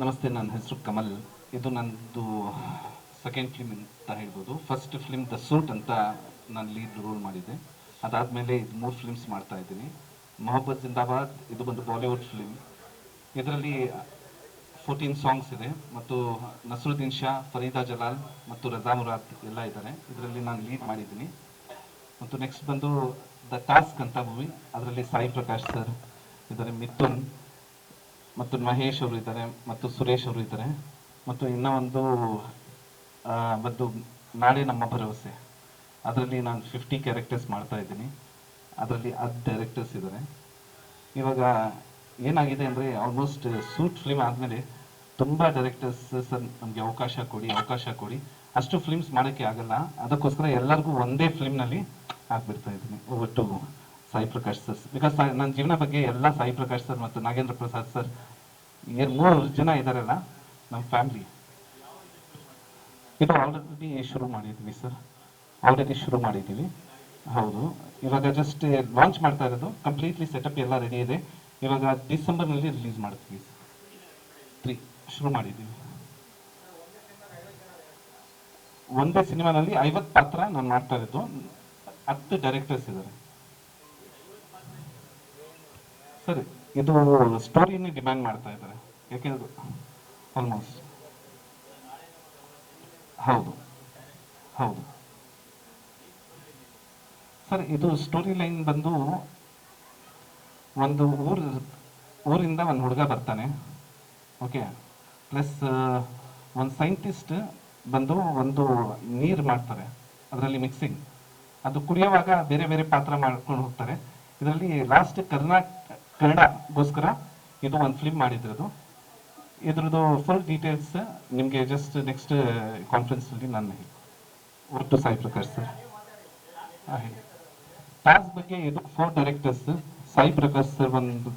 ನಮಸ್ತೆ, ನನ್ನ ಹೆಸರು ಕಮಲ್. ಇದು ನನ್ನದು ಸೆಕೆಂಡ್ ಫಿಲ್ಮ್ ಅಂತ ಹೇಳ್ಬೋದು. ಫಸ್ಟ್ ಫಿಲ್ಮ್ ದ ಸೂಟ್ ಅಂತ ನಾನು ಲೀಡ್ ರೋಲ್ ಮಾಡಿದ್ದೆ ಅದಾದಮೇಲೆ ಇದು ಮೂರು ಫಿಲ್ಮ್ಸ್ ಮಾಡ್ತಾ ಇದ್ದೀನಿ. ಮೊಹಬ್ಬತ್ ಜಿಂದಾಬಾದ್, ಇದು ಬಂದು ಬಾಲಿವುಡ್ ಫಿಲ್ಮ್ ಇದರಲ್ಲಿ ಫೋರ್ಟೀನ್ ಸಾಂಗ್ಸ್ ಇದೆ. ಮತ್ತು ನಸರುದ್ದೀನ್ ಶಾ, ಫರೀದಾ ಜಲಾಲ್ ಮತ್ತು ರಜಾ ಮುರಾದ್ ಎಲ್ಲ ಇದ್ದಾರೆ. ಇದರಲ್ಲಿ ನಾನು ಲೀಡ್ ಮಾಡಿದ್ದೀನಿ. ಮತ್ತು ನೆಕ್ಸ್ಟ್ ಬಂದು ದ ಟಾಸ್ಕ್ ಅಂತ ಮೂವಿ ಅದರಲ್ಲಿ ಸಾಯಿ ಪ್ರಕಾಶ್ ಸರ್ ಇದ್ದಾರೆ, ಮಿಥುನ್. ಮತ್ತು ಮಹೇಶ್ ಅವರು ಇದ್ದಾರೆ, ಮತ್ತು ಸುರೇಶ್ ಅವರು ಇದ್ದಾರೆ, ಮತ್ತು ಇನ್ನೂ ಒಂದು ಬಂದು ನಾಳೆ ನಮ್ಮ ಭರವಸೆ. ಅದರಲ್ಲಿ ನಾನು ಫಿಫ್ಟಿ ಕ್ಯಾರೆಕ್ಟರ್ಸ್ ಮಾಡ್ತಾ ಇದ್ದೀನಿ. ಅದರಲ್ಲಿ ಹತ್ತು ಡೈರೆಕ್ಟರ್ಸ್ ಇದ್ದಾರೆ. ಇವಾಗ ಏನಾಗಿದೆ ಅಂದರೆ ಆಲ್ಮೋಸ್ಟ್ ಸೂಟ್ ಫಿಲ್ಮ್ ಆದಮೇಲೆ ತುಂಬ ಡೈರೆಕ್ಟರ್ಸ್ ಸರ್ ನಮಗೆ ಅವಕಾಶ ಕೊಡಿ ಅವಕಾಶ ಕೊಡಿ. ಅಷ್ಟು ಫಿಲ್ಮ್ಸ್ ಮಾಡೋಕ್ಕೆ ಆಗಲ್ಲ. ಅದಕ್ಕೋಸ್ಕರ ಎಲ್ಲರಿಗೂ ಒಂದೇ ಫಿಲ್ಮ್ನಲ್ಲಿ ಹಾಕ್ಬಿಡ್ತಾ ಇದ್ದೀನಿ. ಒಟ್ಟು. ಸಾಯಿ ಪ್ರಕಾಶ್ ಸರ್. ಬಿಕಾಸ್ ನನ್ನ ಜೀವನ ಬಗ್ಗೆ ಎಲ್ಲ ಸಾಯಿ ಪ್ರಕಾಶ್ ಸರ್ ಮತ್ತು ನಾಗೇಂದ್ರ ಪ್ರಸಾದ್ ಸರ್ ಏನು ಮೂರು ಜನ ಇದ್ದಾರಲ್ಲ ನಮ್ಮ ಫ್ಯಾಮಿಲಿ ಇದು ಆಲ್ರೆಡಿ ಶುರು ಮಾಡಿದ್ದೀವಿ ಸರ್. ಆಲ್ರೆಡಿ ಶುರು ಮಾಡಿದ್ದೀವಿ ಹೌದು. ಇವಾಗ ಜಸ್ಟ್ ಲಾಂಚ್ ಮಾಡ್ತಾ ಇರೋದು. ಕಂಪ್ಲೀಟ್ಲಿ ಸೆಟಪ್ ಎಲ್ಲ ರೆಡಿ ಇದೆ. ಇವಾಗ ಡಿಸೆಂಬರ್ನಲ್ಲಿ ರಿಲೀಸ್ ಮಾಡ್ತೀವಿ ತ್ರೀ ಶುರು ಮಾಡಿದ್ದೀವಿ ಒಂದೇ ಸಿನಿಮಾನಲ್ಲಿ ಐವತ್ತು ಪಾತ್ರ ನಾನು ಮಾಡ್ತಾ ಇರೋದು. ಹತ್ತು ಡೈರೆಕ್ಟರ್ಸ್ ಇದ್ದಾರೆ ಸರಿ, ಇದು ಸ್ಟೋರಿನೇ ಡಿಮ್ಯಾಂಡ್ ಮಾಡ್ತಾ ಇದ್ದಾರೆ. ಯಾಕೆಂದ್ರೆ ಆಲ್ಮೋಸ್ಟ್ ಹೌದು ಹೌದು. ಸರ್, ಇದು ಸ್ಟೋರಿ ಲೈನ್ ಬಂದು ಒಂದು ಊರು, ಊರಿಂದ ಒಂದು ಹುಡುಗ ಬರ್ತಾನೆ. ಓಕೆ ಪ್ಲಸ್ ಒಂದು ಸೈಂಟಿಸ್ಟ್ ಬಂದು ಒಂದು ನೀರು ಮಾಡ್ತಾರೆ. ಅದರಲ್ಲಿ ಮಿಕ್ಸಿಂಗ್ ಅದು ಕುಡಿಯುವಾಗ ಬೇರೆ ಬೇರೆ ಪಾತ್ರ ಮಾಡ್ಕೊಂಡು ಹೋಗ್ತಾರೆ. ಇದರಲ್ಲಿ ಲಾಸ್ಟ್ ಕರ್ನಾಟಕ ಕನ್ನಡಗೋಸ್ಕರ ಇದು ಒಂದು ಫಿಲ್ಮ್ ಮಾಡಿದ್ರದು. ಇದ್ರದ್ದು ಫುಲ್ ಡೀಟೇಲ್ಸ್ ನಿಮಗೆ ಜಸ್ಟ್ ನೆಕ್ಸ್ಟ್ ಕಾನ್ಫರೆನ್ಸಲ್ಲಿ ನಾನು ಹೇಳಿ ಒಟ್ಟು ಸಾಯಿ ಪ್ರಕಾಶ್ ಸರ್ ಹೇಳಿ. ಬಗ್ಗೆ ಇದು four directors Sai Prakash sir ಒಂದು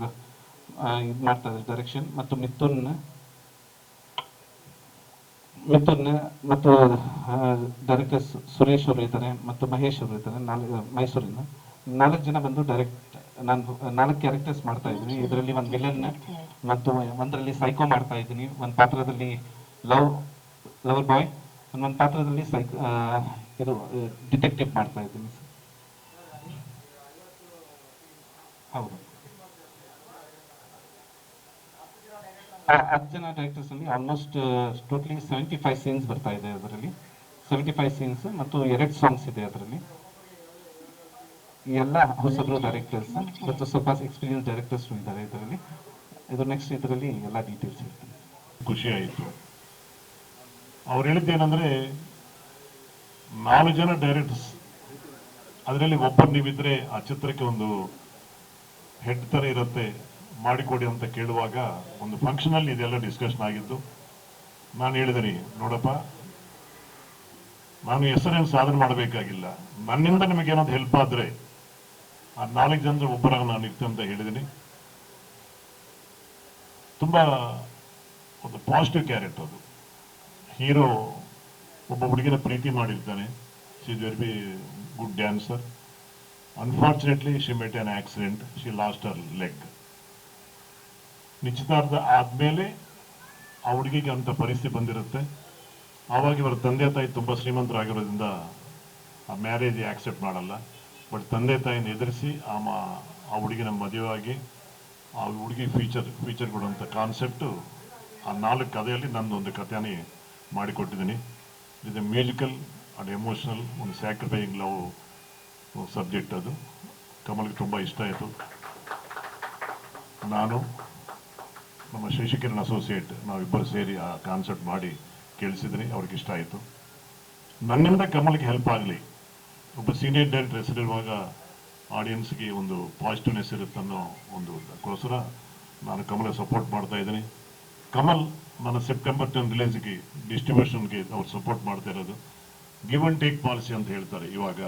ಇದು ಮಾಡ್ತಾರೆ ಡೈರೆಕ್ಷನ್ ಮತ್ತು ಮಿಥುನ್ ಮಿಥುನ್ ಮತ್ತು ಡೈರೆಕ್ಟರ್ಸ್ ಸುರೇಶ್ ಅವರು ಇದ್ದಾರೆ ಮತ್ತು ಮಹೇಶ್ ಅವರು ಇದ್ದಾರೆ, ನಾಲ್ಕು ಮೈಸೂರಿನ ನಾಲ್ಕು ಜನ ಬಂದು ಡೈರೆಕ್ಟ್ ನಾನು ನಾಲ್ಕು ಕ್ಯಾರೆಕ್ಟರ್ಸ್ ಮಾಡ್ತಾ ಇದ್ದೀನಿ. ಇದರಲ್ಲಿ ಒಂದು ವಿಲನ್ ಮತ್ತು ಒಂದರಲ್ಲಿ ಸೈಕೋ ಮಾಡ್ತಾ ಇದ್ದೀನಿ. ಒಂದು ಪಾತ್ರದಲ್ಲಿ ಲವ್ ಲವರ್ ಬಾಯ್ ಒಂದು ಪಾತ್ರದಲ್ಲಿ ಸೈಕ್ ಇದು ಡಿಟೆಕ್ಟಿವ್ ಮಾಡ್ತಾ ಇದ್ದೀನಿ. ಹೌದು. ಹತ್ತು ಜನ ಡೈರೆಕ್ಟರ್ಸ್ ಅಲ್ಲಿ almost totally seventy five scenes ಬರ್ತಾ ಇದೆ ಅದರಲ್ಲಿ. ಸೆವೆಂಟಿ ಫೈವ್ ಸೀನ್ಸ್ ಮತ್ತು ಎರಡು ಸಾಂಗ್ಸ್ ಇದೆ ಅದರಲ್ಲಿ. ಎಲ್ಲ ಹೊಸಬ್ರು ಡೈರೆಕ್ಟರ್ಸ್ ಮತ್ತು ಸ್ವಲ್ಪ ಎಕ್ಸ್ಪೀರಿಯನ್ಸ್ ಡೈರೆಕ್ಟರ್ಸ್ ಇದ್ದಾರೆ ಇದರಲ್ಲಿ. ಇದು ನೆಕ್ಸ್ಟ್ ಇದರಲ್ಲಿ ಎಲ್ಲ ಡೀಟೇಲ್ಸ್ ಇರ್ತದೆ ಖುಷಿ ಆಯಿತು. ಅವ್ರು ಹೇಳಿದ್ದೇನಂದ್ರೆ, ನಾಲ್ಕು ಜನ ಡೈರೆಕ್ಟರ್ಸ್ ಅದರಲ್ಲಿ ಒಬ್ಬರು ನೀವಿದ್ರೆ ಆ ಚಿತ್ರಕ್ಕೆ ಒಂದು ಹೆಡ್ ತರ ಇರುತ್ತೆ, ಮಾಡಿಕೊಡಿ ಅಂತ ಕೇಳುವಾಗ ಒಂದು ಫಂಕ್ಷನಲ್ಲಿ ಇದೆಲ್ಲ ಡಿಸ್ಕಷನ್ ಆಗಿದ್ದು, ನಾನು ಹೇಳಿದೆ ನೋಡಪ್ಪ, ನಾನು ಹೆಸರೇನು ಸಾಧನೆ ಮಾಡಬೇಕಾಗಿಲ್ಲ. ನನ್ನಿಂದ ನಿಮಗೆ ಏನಾದ್ರು ಹೆಲ್ಪ್ ಆದ್ರೆ ಆ ನಾಲ್ಕು ಜನರ ಒಬ್ಬರಾಗ ನಾನು ಇರ್ತೇನೆ ಅಂತ ಹೇಳಿದ್ದೀನಿ. ತುಂಬ ಒಂದು ಪಾಸಿಟಿವ್ ಕ್ಯಾರೆಕ್ಟರ್ ಅದು. ಹೀರೋ ಒಬ್ಬ ಹುಡುಗಿನ ಪ್ರೀತಿ ಮಾಡಿರ್ತಾನೆ. She is very be good dancer unfortunately she met an accident she lost her leg ನಿಶ್ಚಿತಾರ್ಥ ಆದಮೇಲೆ ಆ ಹುಡುಗಿಗೆ ಅಂತ ಪರಿಸ್ಥಿತಿ ಬಂದಿರುತ್ತೆ. ಆವಾಗ ಇವರ ತಂದೆ ತಾಯಿ ತುಂಬ ಶ್ರೀಮಂತರಾಗಿರೋದ್ರಿಂದ ಆ ಮ್ಯಾರೇಜ್ ಆಕ್ಸೆಪ್ಟ್ ಮಾಡಲ್ಲ. ಬಟ್ ತಂದೆ ತಾಯಿನ ಎದುರಿಸಿ ಆ ಮ- ಆ ಹುಡುಗಿನ ಮದುವೆಯಾಗಿ, ಆ ಹುಡುಗಿ ಫೀಚರ್ ಫೀಚರ್ ಕೊಡುವಂಥ ಕಾನ್ಸೆಪ್ಟು ಆ ನಾಲ್ಕು ಕಥೆಯಲ್ಲಿ ನಂದು ಒಂದು ಕಥೆನೇ ಮಾಡಿಕೊಟ್ಟಿದ್ದೀನಿ. ಇದು ಮ್ಯೂಸಿಕಲ್ ಅಂಡ್ ಎಮೋಷನಲ್ ಒಂದು ಸ್ಯಾಕ್ರಿಫೈಯಿಂಗ್ ಲವ್ ಸಬ್ಜೆಕ್ಟ್ ಅದು. ಕಮಲ್ಗೆ ತುಂಬ ಇಷ್ಟ ಆಯಿತು. ನಾನು, ನಮ್ಮ ಶಶಿಕಿರಣ್ ಅಸೋಸಿಯೇಟ್ ನಾವಿಬ್ಬರು ಸೇರಿ ಆ ಕಾನ್ಸೆಪ್ಟ್ ಮಾಡಿ ಕೇಳಿಸಿದ್ದೀನಿ. ಅವ್ರಿಗೆ ಇಷ್ಟ ಆಯಿತು. ನನ್ನಿಂದ ಕಮಲ್ಗೆ ಹೆಲ್ಪ್ ಆಗಲಿ. ಒಬ್ಬ ಸೀನಿಯರ್ ಡೈರೆಕ್ಟರ್ ಹೆಸರಿರುವಾಗ ಆಡಿಯನ್ಸ್ಗೆ ಒಂದು ಪಾಸಿಟಿವ್ನೆಸ್ ಇರುತ್ತೆ ಅನ್ನೋ ಒಂದು ಅದಕ್ಕೋಸ್ಕರ ನಾನು ಕಮಲ್ ಸಪೋರ್ಟ್ ಮಾಡ್ತಾ ಇದ್ದೀನಿ. ಕಮಲ್ ನನ್ನ ಸೆಪ್ಟೆಂಬರ್ ಟೆನ್ ರಿಲೀಸ್ಗೆ ಡಿಸ್ಟ್ರಿಬ್ಯೂಷನ್ಗೆ ಅವ್ರು ಸಪೋರ್ಟ್ ಮಾಡ್ತಾ ಇರೋದು. ಗಿವ್ ಅಂಡ್ ಟೇಕ್ ಪಾಲಿಸಿ ಅಂತ ಹೇಳ್ತಾರೆ. ಇವಾಗ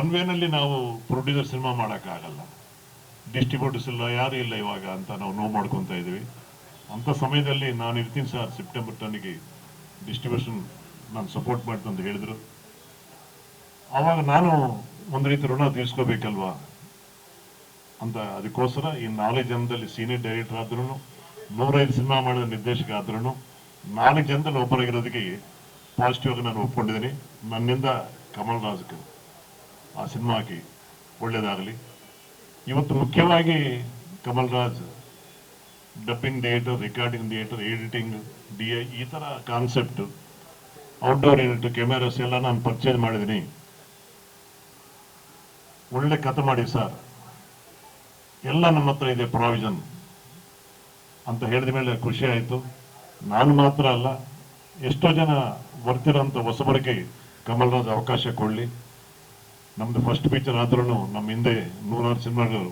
ಒನ್ ವೇನಲ್ಲಿ ನಾವು ಪ್ರೊಡ್ಯೂಸರ್ ಸಿನಿಮಾ ಮಾಡೋಕ್ಕಾಗಲ್ಲ ಡಿಸ್ಟ್ರಿಬ್ಯೂಟರ್ಸ್ ಇಲ್ಲ ಯಾರು ಇಲ್ಲ ಇವಾಗ ಅಂತ ನಾವು ನೋವು ಮಾಡ್ಕೊತಾ ಇದ್ದೀವಿ. ಅಂಥ ಸಮಯದಲ್ಲಿ ನಾನು ಇರ್ತೀನಿ ಸರ್ ಸೆಪ್ಟೆಂಬರ್ ಟನ್ನಿಗೆ ಡಿಸ್ಟ್ರಿಬ್ಯೂಷನ್ ನಾನು ಸಪೋರ್ಟ್ ಮಾಡ್ತೀನಿ ಅಂತ ಹೇಳಿದ್ರು. ಆವಾಗ ನಾನು ಒಂದು ರೀತಿ ಋಣ ತೀರಿಸ್ಕೋಬೇಕಲ್ವಾ? ಅಂತ ಅದಕ್ಕೋಸ್ಕರ ಈ ನಾಲ್ಕು ಜನದಲ್ಲಿ ಸೀನಿಯರ್ ಡೈರೆಕ್ಟರ್ ಆದ್ರೂ ನೂರೈದು ಸಿನಿಮಾ ಮಾಡಿದ ನಿರ್ದೇಶಕ ಆದ್ರೂ ನಾಲ್ಕು ಜನದಲ್ಲಿ ಒಬ್ಬರಾಗಿರೋದಕ್ಕೆ ಪಾಸಿಟಿವ್ ಆಗಿ ನಾನು ಒಪ್ಕೊಂಡಿದ್ದೀನಿ. ನನ್ನಿಂದ ಕಮಲ್ ರಾಜ್ಗೆ ಆ ಸಿನಿಮಾಗೆ ಒಳ್ಳೆಯದಾಗಲಿ ಇವತ್ತು ಮುಖ್ಯವಾಗಿ Kamal Raj dubbing theatre recording theatre editing D I ಈ ಥರ ಕಾನ್ಸೆಪ್ಟ್ ಔಟ್ಡೋರ್ ಯೂನಿಟ್ ಕ್ಯಾಮೆರಾಸ್ ಎಲ್ಲ ನಾನು ಪರ್ಚೇಸ್ ಮಾಡಿದ್ದೀನಿ. ಒಳ್ಳೆ ಕತೆ ಮಾಡಿ ಸರ್. ಎಲ್ಲ ನಮ್ಮ ಹತ್ರ ಇದೆ ಪ್ರಾವಿಷನ್ ಅಂತ ಹೇಳಿದ ಮೇಲೆ ಖುಷಿ ಆಯಿತು. ನಾನು ಮಾತ್ರ ಅಲ್ಲ, ಎಷ್ಟೋ ಜನ ಬರ್ತಿರೋಂಥ ಹೊಸಬರಿಗೆ ಕಮಲ್ ರಾಜ್ ಅವಕಾಶ ಕೊಡಲಿ. ನಮ್ಮದು ಫಸ್ಟ್ ಪಿಕ್ಚರ್ ಆದ್ರೂ ನಮ್ಮ ಹಿಂದೆ ನೂರಾರು ಸಿನಿಮಾಗಳು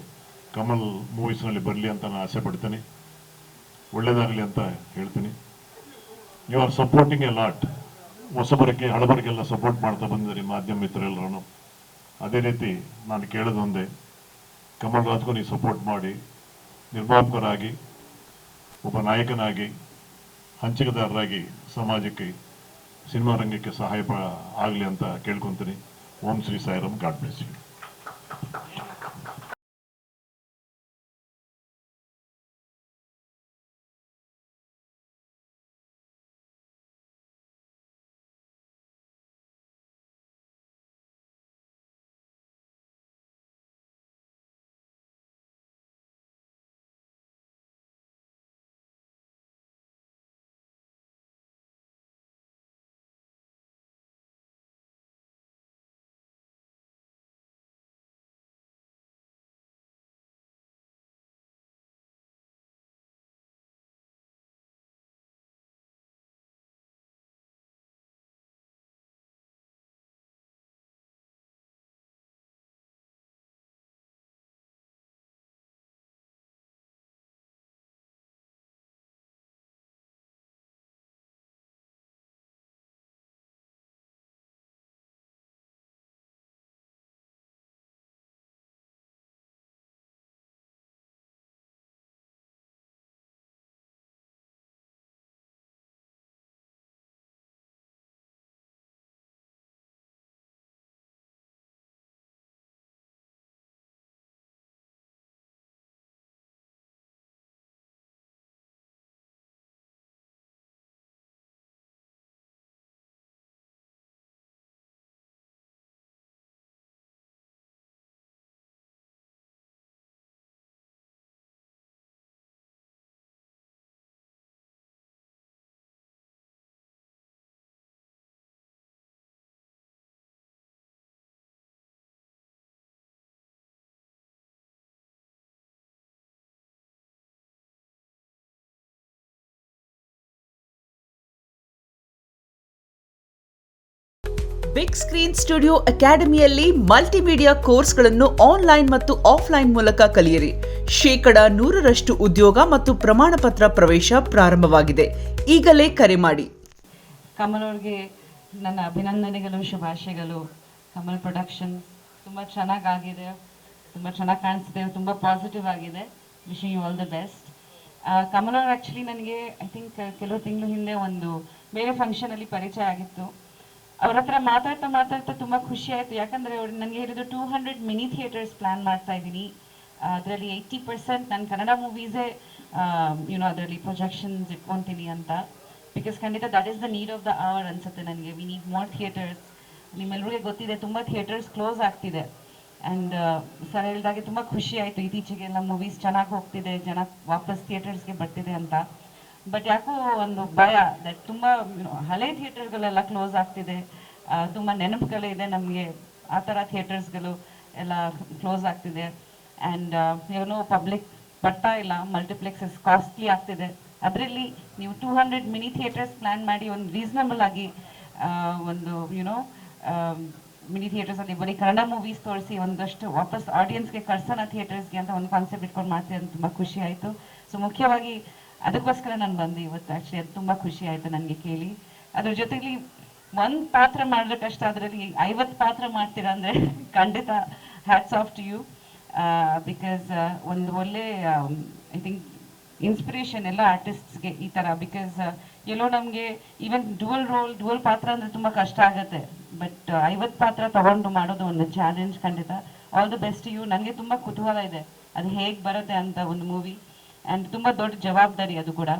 ಕಮಲ್ ಮೂವೀಸ್ನಲ್ಲಿ ಬರಲಿ ಅಂತ ನಾನು ಆಸೆ ಪಡ್ತೀನಿ. ಒಳ್ಳೇದಾಗಲಿ ಅಂತ ಹೇಳ್ತೀನಿ. You are supporting a lot ಹೊಸಬರಿಗೆ, ಹಳಬರಿಗೆಲ್ಲ ಸಪೋರ್ಟ್ ಮಾಡ್ತಾ ಬಂದಿದ್ದೀರಿ ಮಾಧ್ಯಮ ಮಿತ್ರರೆಲ್ಲರೂ ಅದೇ ರೀತಿ ನಾನು ಕೇಳೋದೊಂದೇ ಕಮಲ್ ರಾಜ್ಗೂ ನೀವು ಸಪೋರ್ಟ್ ಮಾಡಿ, ನಿರ್ಮಾಪಕರಾಗಿ, ಒಬ್ಬ ನಾಯಕನಾಗಿ, ಹಂಚಿಕೆದಾರರಾಗಿ ಸಮಾಜಕ್ಕೆ, ಸಿನಿಮಾ ರಂಗಕ್ಕೆ ಸಹಾಯ ಆಗಲಿ ಅಂತ ಕೇಳ್ಕೊತೀನಿ. Om Shri Sairam God bless you big screen studio ಅಕಾಡೆಮಿಯಲ್ಲಿ ಮಲ್ಟಿಮೀಡಿಯಾ ಕೋರ್ಸ್ಗಳನ್ನು ಆನ್ಲೈನ್ ಮತ್ತು ಆಫ್ಲೈನ್ ಮೂಲಕ ಕಲಿಯಿರಿ. ಶೇಕಡ ನೂರರಷ್ಟು ಉದ್ಯೋಗ ಮತ್ತು ಪ್ರಮಾಣ ಪತ್ರ ಪ್ರವೇಶ ಪ್ರಾರಂಭವಾಗಿದೆ. ಈಗಲೇ ಕರೆ ಮಾಡಿ. ಕಮಲ್ ಅವ್ರಿಗೆ ನನ್ನ ಅಭಿನಂದನೆಗಳು, ಶುಭಾಶಯಗಳು. ಕಮಲ್ ಪ್ರೊಡಕ್ಷನ್ ತುಂಬ ಚೆನ್ನಾಗಾಗಿದೆ. ತುಂಬ ಚೆನ್ನಾಗಿ ಕಾಣಿಸ್ತಿದೆ. ತುಂಬ ಪಾಸಿಟಿವ್ ಆಗಿದೆ. Wishing you all the best Kamal ಅವ್ರು ಆ್ಯಕ್ಚುಲಿ ನನಗೆ ಐ ಥಿಂಕ್ ಕೆಲವು ತಿಂಗಳು ಹಿಂದೆ ಒಂದು ಬೇರೆ ಫಂಕ್ಷನಲ್ಲಿ ಪರಿಚಯ ಆಗಿತ್ತು. ಅವ್ರ ಹತ್ರ ಮಾತಾಡ್ತಾ ಮಾತಾಡ್ತಾ ತುಂಬಾ ಖುಷಿ ಆಯಿತು. ಯಾಕಂದರೆ ಅವ್ರು ನನಗೆ ಹೇಳಿದ್ರು two hundred mini theatres plan ಮಾಡ್ತಾ ಇದ್ದೀನಿ. ಅದರಲ್ಲಿ ಏಯ್ಟಿ ಪರ್ಸೆಂಟ್ ನಾನು ಕನ್ನಡ ಮೂವೀಸೇ ಯುನೋ ಅದರಲ್ಲಿ ಪ್ರೊಜೆಕ್ಷನ್ಸ್ ಇಟ್ಕೊತೀನಿ ಅಂತ. ಬಿಕಾಸ್ ಖಂಡಿತ that is the need of the hour ಅನ್ಸುತ್ತೆ ನನಗೆ. ವಿ ನೀಡ್ ಮೋರ್ ಥಿಯೇಟರ್ಸ್ ನಿಮ್ಮೆಲ್ಲರಿಗೆ ಗೊತ್ತಿದೆ ತುಂಬ ಥಿಯೇಟರ್ಸ್ ಕ್ಲೋಸ್ ಆಗ್ತಿದೆ. ಆ್ಯಂಡ್ ಸರ್ ಹೇಳಿದಾಗೆ ತುಂಬ ಖುಷಿ ಆಯಿತು. ಇತ್ತೀಚೆಗೆಲ್ಲ ಮೂವೀಸ್ ಚೆನ್ನಾಗಿ ಹೋಗ್ತಿದೆ. ಜನ ವಾಪಸ್ ಥಿಯೇಟರ್ಸ್ಗೆ ಬರ್ತಿದೆ ಅಂತ. ಬಟ್ ಯಾಕೋ ಒಂದು ಭಯ ದಟ್ ತುಂಬ ಹಳೆ ಥಿಯೇಟರ್ಗಳೆಲ್ಲ ಕ್ಲೋಸ್ ಆಗ್ತಿದೆ. ತುಂಬ ನೆನಪುಗಳಿದೆ ನಮಗೆ. ಆ ಥರ ಥಿಯೇಟರ್ಸ್ಗಳು ಎಲ್ಲ ಕ್ಲೋಸ್ ಆಗ್ತಿದೆ. ಆ್ಯಂಡ್ ಏನೋ ಪಬ್ಲಿಕ್ ಬರ್ತಾ ಇಲ್ಲ, ಮಲ್ಟಿಪ್ಲೆಕ್ಸಸ್ ಕಾಸ್ಟ್ಲಿ ಆಗ್ತಿದೆ. ಅದರಲ್ಲಿ ನೀವು two hundred mini theatres plan ಮಾಡಿ ಒಂದು ರೀಸನಬಲ್ ಆಗಿ ಒಂದು ಯುನೋ ಮಿನಿ ಥಿಯೇಟರ್ಸ್ ಅಲ್ಲಿ ಬರೀ ಕನ್ನಡ ಮೂವೀಸ್ ತೋರಿಸಿ ಒಂದಷ್ಟು ವಾಪಸ್ ಆಡಿಯನ್ಸ್ಗೆ ಕಳ್ಸೋಣ ಥಿಯೇಟರ್ಸ್ಗೆ ಅಂತ ಒಂದು ಕಾನ್ಸೆಪ್ಟ್ ಇಟ್ಕೊಂಡು ಮಾಡ್ತೀವಿ ಅಂತ ತುಂಬ ಖುಷಿ ಆಯಿತು. ಸೊ ಮುಖ್ಯವಾಗಿ ಅದಕ್ಕೋಸ್ಕರ ನಾನು ಬಂದೆ ಇವತ್ತು. ಆಕ್ಚುಲಿ ಅದು ತುಂಬ ಖುಷಿ ಆಯಿತು ನನಗೆ ಕೇಳಿ. ಅದ್ರ ಜೊತೆಲಿ ಒಂದು ಪಾತ್ರ ಮಾಡಿದ್ರೆ ಕಷ್ಟ ಅದರಲ್ಲಿ ಐವತ್ತು ಪಾತ್ರ ಮಾಡ್ತೀರಾ ಅಂದ್ರೆ ಖಂಡಿತ hats off to you because ಒಂದು ಒಳ್ಳೆ ಐ ಥಿಂಕ್ ಇನ್ಸ್ಪಿರೇಷನ್ ಎಲ್ಲ ಆರ್ಟಿಸ್ಟ್ಸ್ಗೆ ಈ ಥರ ಬಿಕಾಸ್ ಎಲ್ಲೋ ನಮಗೆ ಈವನ್ ಡುವಲ್ ರೋಲ್ ಡುವಲ್ ಪಾತ್ರ ಅಂದರೆ ತುಂಬ ಕಷ್ಟ ಆಗುತ್ತೆ. ಬಟ್ ಐವತ್ತು ಪಾತ್ರ ತಗೊಂಡು ಮಾಡೋದು ಒಂದು ಚಾಲೆಂಜ್ ಖಂಡಿತ. ಆಲ್ ದ ಬೆಸ್ಟ್ ಯು ನನಗೆ ತುಂಬ ಕುತೂಹಲ ಇದೆ. ಅದು ಹೇಗೆ ಬರುತ್ತೆ ಅಂತ ಒಂದು ಮೂವಿ ಆ್ಯಂಡ್ ತುಂಬ ದೊಡ್ಡ ಜವಾಬ್ದಾರಿ ಅದು ಕೂಡ.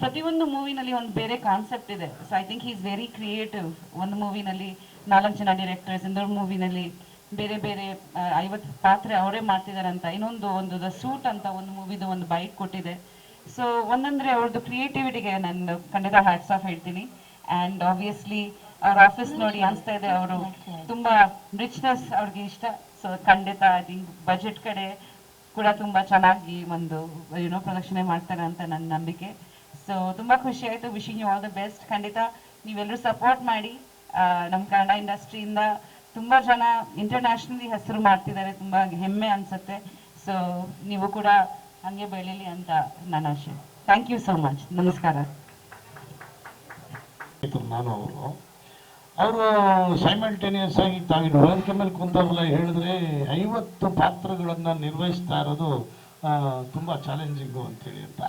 ಪ್ರತಿಯೊಂದು ಮೂವಿನಲ್ಲಿ ಒಂದು ಬೇರೆ ಕಾನ್ಸೆಪ್ಟ್ ಇದೆ. So I think is very creative ಒಂದು ಮೂವಿನಲ್ಲಿ ನಾಲ್ಕು ಜನ ಡೈರೆಕ್ಟರ್ಸ್ ಇನ್ನೊಂದು ಮೂವಿನಲ್ಲಿ ಬೇರೆ ಬೇರೆ ಐವತ್ತು ಪಾತ್ರೆ ಅವರೇ ಮಾಡ್ತಿದ್ದಾರೆ ಅಂತ. ಇನ್ನೊಂದು ಒಂದು ದ ಸೂಟ್ ಅಂತ ಒಂದು ಮೂವಿದು ಒಂದು ಬೈಕ್ ಕೊಟ್ಟಿದೆ. ಸೊ ಒಂದಂದ್ರೆ ಅವ್ರದ್ದು ಕ್ರಿಯೇಟಿವಿಟಿಗೆ ನಾನು ಖಂಡಿತ ಹ್ಯಾಟ್ಸ್ ಆಫ್ ಹೇಳ್ತೀನಿ. ಆ್ಯಂಡ್ ಆಬ್ವಿಯಸ್ಲಿ ಅವ್ರ ಆಫೀಸ್ ನೋಡಿ ಅನಿಸ್ತಾ ಇದೆ. ಅವರು ತುಂಬ ರಿಚ್ನೆಸ್ ಅವ್ರಿಗೆ ಇಷ್ಟ. ಸೊ ಖಂಡಿತ ಐ ಥಿಂಕ್ ಬಜೆಟ್ ಕಡೆ ಕೂಡ ತುಂಬಾ ಚೆನ್ನಾಗಿ ಒಂದು ಯುನೋ ಪ್ರದರ್ಶನ ಮಾಡ್ತಾರೆ ಅಂತ ನನ್ನ ನಂಬಿಕೆ. ಸೊ ತುಂಬಾ ಖುಷಿ ಆಯ್ತು. Wishing you all the best ಖಂಡಿತ ನೀವೆಲ್ಲರೂ ಸಪೋರ್ಟ್ ಮಾಡಿ. ನಮ್ಮ ಕನ್ನಡ ಇಂಡಸ್ಟ್ರಿಯಿಂದ ತುಂಬಾ ಜನ ಇಂಟರ್ನ್ಯಾಷನಲಿ ಹೆಸರು ಮಾಡ್ತಿದ್ದಾರೆ. ತುಂಬಾ ಹೆಮ್ಮೆ ಅನಿಸುತ್ತೆ. ಸೊ ನೀವು ಕೂಡ ಹಂಗೆ ಬೆಳೀಲಿ ಅಂತ ನನ್ನ ಆಶೆ. ಥ್ಯಾಂಕ್ ಯು ಸೋ ಮಚ್ ನಮಸ್ಕಾರ. ನಾನು ಅವರು ಸೈಮಲ್ಟೇನಿಯಸ್ ಆಗಿ ತಾವಿನ ವೇದಿಕೆ ಮೇಲೆ ಕುಂದಾಗಲ್ಲ ಹೇಳಿದ್ರೆ ಐವತ್ತು ಪಾತ್ರಗಳನ್ನು ನಿರ್ವಹಿಸ್ತಾ ಇರೋದು ತುಂಬ ಚಾಲೆಂಜಿಂಗು ಅಂತೇಳಿ ಅಂತ.